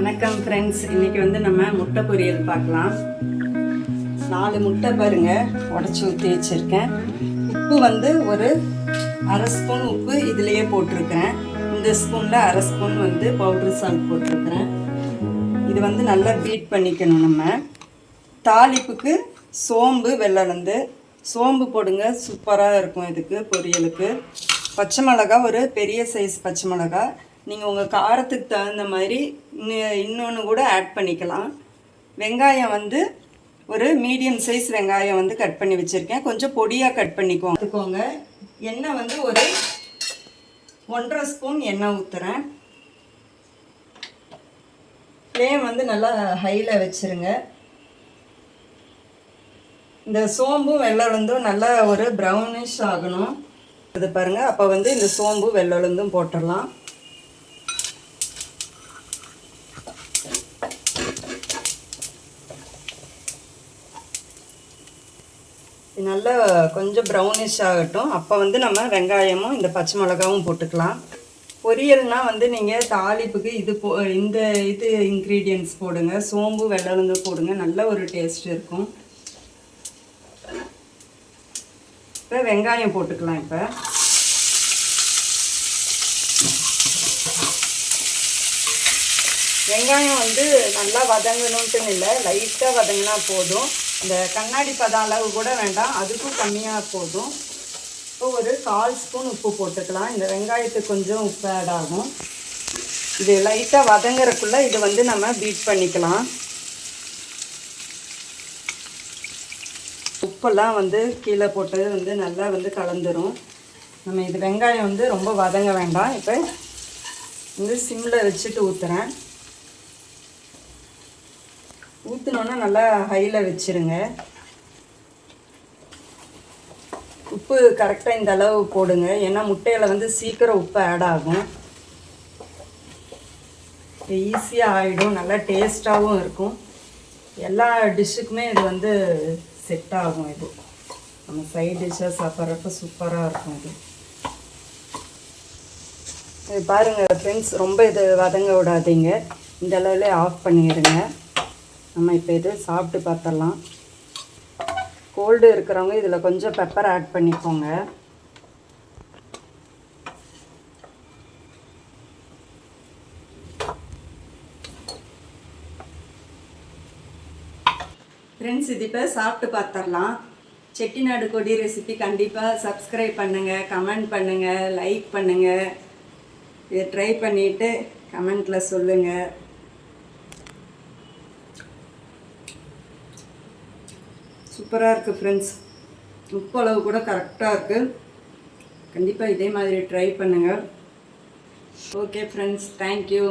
வணக்கம் ஃப்ரெண்ட்ஸ் இன்னைக்கு வந்து நம்ம முட்டை பொரியல் பார்க்கலாம். நாலு முட்டை பாருங்க. உடச்சி ஊற்றி வச்சுருக்கேன். உப்பு வந்து ஒரு அரை ஸ்பூன் உப்பு இதுலேயே போட்டிருக்கிறேன். இந்த ஸ்பூனில் அரை ஸ்பூன் வந்து பவுட்ரு சால்ட் போட்டிருக்கிறேன். இது வந்து நல்லா பீட் பண்ணிக்கணும் நம்ம. தாளிப்புக்கு சோம்பு வெள்ளலந்து. சோம்பு போடுங்க. சூப்பராக இருக்கும் இதுக்கு பொரியலுக்கு. பச்சை மிளகா ஒரு பெரிய சைஸ் பச்சை மிளகா. நீங்கள் உங்கள் காரத்துக்கு தகுந்த மாதிரி இன்னொன்று கூட ஆட் பண்ணிக்கலாம். வெங்காயம் வந்து ஒரு மீடியம் சைஸ் வெங்காயம் வந்து கட் பண்ணி வச்சுருக்கேன். கொஞ்சம் பொடியாக கட் பண்ணிக்கோங்க. எடுத்துக்கோங்க. எண்ணெய் வந்து ஒரு ஒன்றரை ஸ்பூன் எண்ணெய் ஊற்றுறேன் ஃப்ளேம் வந்து நல்லா ஹையில் வச்சுருங்க. இந்த சோம்பும் வெள்ளலுந்தும் நல்லா ஒரு ப்ரௌனிஷ் ஆகணும். இது பாருங்கள் அப்போ வந்து இந்த சோம்பு வெள்ளலுந்தும் போட்டுடலாம். நல்லா கொஞ்சம் ப்ரௌனிஷ் ஆகட்டும். அப்போ வந்து நம்ம வெங்காயமும் இந்த பச்சை மிளகாவும் போட்டுக்கலாம். பொரியல்னால் வந்து நீங்கள் தாளிப்புக்கு இது போ இந்த இது இன்க்ரீடியன்ட்ஸ் போடுங்க. சோம்பு வெள்ளலுங்க போடுங்க. நல்ல ஒரு டேஸ்ட் இருக்கும். இப்போ வெங்காயம் போட்டுக்கலாம் இப்போ. வெங்காயம் வந்து நல்லா வதங்கணுன்ட்டுன்னு இல்லை லைட்டாக வதங்கினா போதும். இந்த கண்ணாடி பதம் அளவு கூட வேண்டாம். அதுக்கும் கம்மியாக போதும். இப்போ ஒரு கால் ஸ்பூன் உப்பு போட்டுக்கலாம். இந்த வெங்காயத்துக்கு கொஞ்சம் உப்பு ஆட் ஆகும். இது லைட்டாக வதங்குறக்குள்ளே இது வந்து நம்ம பீட் பண்ணிக்கலாம். உப்பெல்லாம் வந்து கீழே போட்டது வந்து நல்லா வந்து கலந்துரும். நம்ம இது வெங்காயம் வந்து ரொம்ப வதங்க வேண்டாம். இப்போ வந்து சிம்மில் வச்சுட்டு ஊற்றுறேன் ஊற்றினோன்னா நல்லா ஹையில் வச்சுருங்க. உப்பு கரெக்டாக இந்த அளவு போடுங்க. ஏன்னா முட்டையில் வந்து சீக்கிரம் உப்பு ஆட் ஆகும். ஈஸியாக ஆகிடும் நல்லா டேஸ்ட்டாகவும் இருக்கும். எல்லா டிஷ்ஷுக்குமே இது வந்து செட் ஆகும் இது. நம்ம சைட் டிஷ்ஷாக சாப்பிட்றப்ப சூப்பராக இருக்கும் இது. இது பாருங்கள் ஃப்ரெண்ட்ஸ் ரொம்ப இது வதங்க விடாதீங்க. இந்த அளவுலேயே ஆஃப் பண்ணிடுங்க. நம்ம இப்போ இது சாப்பிட்டு பார்த்துடலாம் கோல்டு இருக்கிறவங்க இதில் கொஞ்சம் பெப்பர் ஆட் பண்ணிக்கோங்க. ஃப்ரெண்ட்ஸ் இது இப்போ சாப்பிட்டு பார்த்துடலாம் செட்டிநாடு கொடி ரெசிபி கண்டிப்பாக சப்ஸ்கிரைப் பண்ணுங்கள் கமெண்ட் பண்ணுங்கள் லைக் பண்ணுங்கள் இதை ட்ரை பண்ணிவிட்டு கமெண்ட்டில் சொல்லுங்கள் சூப்பராக இருக்குது ஃப்ரெண்ட்ஸ் உப்பு அளவு கூட கரெக்டாக இருக்குது கண்டிப்பாக இதே மாதிரி ட்ரை பண்ணுங்கள் ஓகே ஃப்ரெண்ட்ஸ் தேங்க்யூ